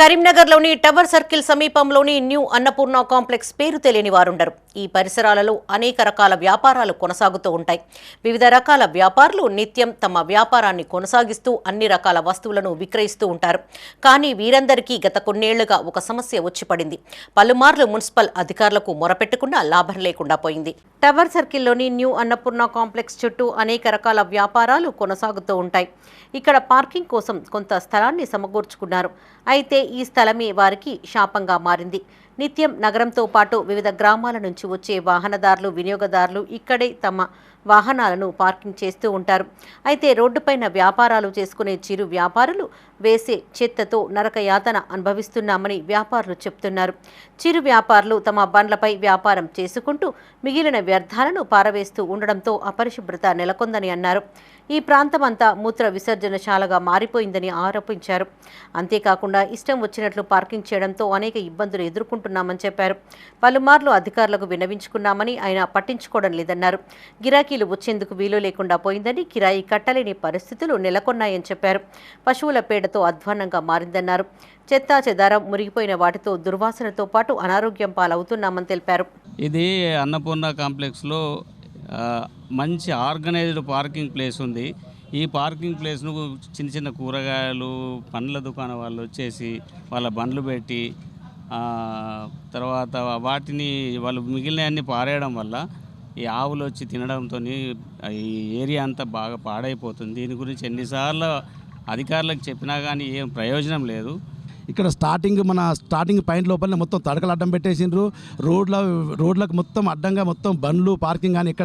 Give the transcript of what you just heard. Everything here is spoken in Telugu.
కరీంనగర్లోని టవర్ సర్కిల్ సమీపంలోని న్యూ అన్నపూర్ణ కాంప్లెక్స్ పేరు తెలియని వారుండరు. ఈ పరిసరాలలో అనేక రకాల వ్యాపారాలు కొనసాగుతూ ఉంటాయి. వివిధ రకాల వ్యాపారులు నిత్యం తమ వ్యాపారాన్ని కొనసాగిస్తూ అన్ని రకాల వస్తువులను విక్రయిస్తూ ఉంటారు. కానీ వీరందరికీ గత కొన్నేళ్ళుగా ఒక సమస్య వచ్చి పడింది. పలుమార్లు మున్సిపల్ అధికారులకు మొరపెట్టుకున్నా లాభం లేకుండా పోయింది. టవర్ సర్కిల్లోని న్యూ అన్నపూర్ణ కాంప్లెక్స్ చుట్టూ అనేక రకాల వ్యాపారాలు కొనసాగుతూ ఉంటాయి. ఇక్కడ పార్కింగ్ కోసం కొంత స్థలాన్ని సమకూర్చుకున్నారు. అయితే ఈ స్థలమే వారికి శాపంగా మారింది. నిత్యం నగరంతో పాటు వివిధ గ్రామాల నుంచి వచ్చే వాహనదారులు వినియోగదారులు ఇక్కడే తమ వాహనాలను పార్కింగ్ చేస్తూ ఉంటారు. అయితే రోడ్డుపైన వ్యాపారాలు చేసుకునే చిరు వ్యాపారులు వేసే చెత్తతో నరక యాతన అనుభవిస్తున్నామని వ్యాపారులు చెప్తున్నారు. చిరు వ్యాపారులు తమ బండ్లపై వ్యాపారం చేసుకుంటూ మిగిలిన వ్యర్థాలను పారవేస్తూ ఉండడంతో అపరిశుభ్రత నెలకొందని అన్నారు. ఈ ప్రాంతమంతా మూత్ర విసర్జనశాలగా మారిపోయిందని ఆరోపించారు. అంతేకాకుండా ఇష్టం వచ్చినట్లు పార్కింగ్ చేయడంతో అనేక ఇబ్బందులు ఎదుర్కొంటున్నామని చెప్పారు. పలుమార్లు అధికారులకు విన్నవించుకున్నామని ఆయన పట్టించుకోవడం లేదన్నారు. గిరాకీలు వచ్చేందుకు వీలు లేకుండా పోయిందని కిరాయి కట్టలేని పరిస్థితులు నెలకొన్నాయని చెప్పారు. పశువుల పేడతో అధ్వాన్నంగా మారిందన్నారు. చెత్తా చెదారం మురిగిపోయిన వాటితో దుర్వాసనతో పాటు అనారోగ్యం పాలవుతున్నామని తెలిపారు. ఇది అన్నపూర్ణ కాంప్లెక్స్లో మంచి ఆర్గనైజ్డ్ పార్కింగ్ ప్లేస్ ఉంది. ఈ పార్కింగ్ ప్లేస్ను చిన్న చిన్న కూరగాయలు పండ్ల దుకాణం వాళ్ళు వచ్చేసి వాళ్ళ బండ్లు పెట్టి తర్వాత వాటిని వాళ్ళు మిగిలినవన్నీ పారేయడం వల్ల ఈ ఆవులు వచ్చి తినడంతో ఈ ఏరియా అంతా బాగా పాడైపోతుంది. దీని గురించి ఎన్నిసార్లు అధికారులకు చెప్పినా కానీ ఏం ప్రయోజనం లేదు. ఇక్కడ స్టార్టింగ్ మన స్టార్టింగ్ పాయింట్ లోపలనే మొత్తం తడకలు అడ్డం పెట్టేసిండ్రు. రోడ్ల రోడ్లకు మొత్తం అడ్డంగా మొత్తం బండ్లు పార్కింగ్ కానీ ఎక్కడ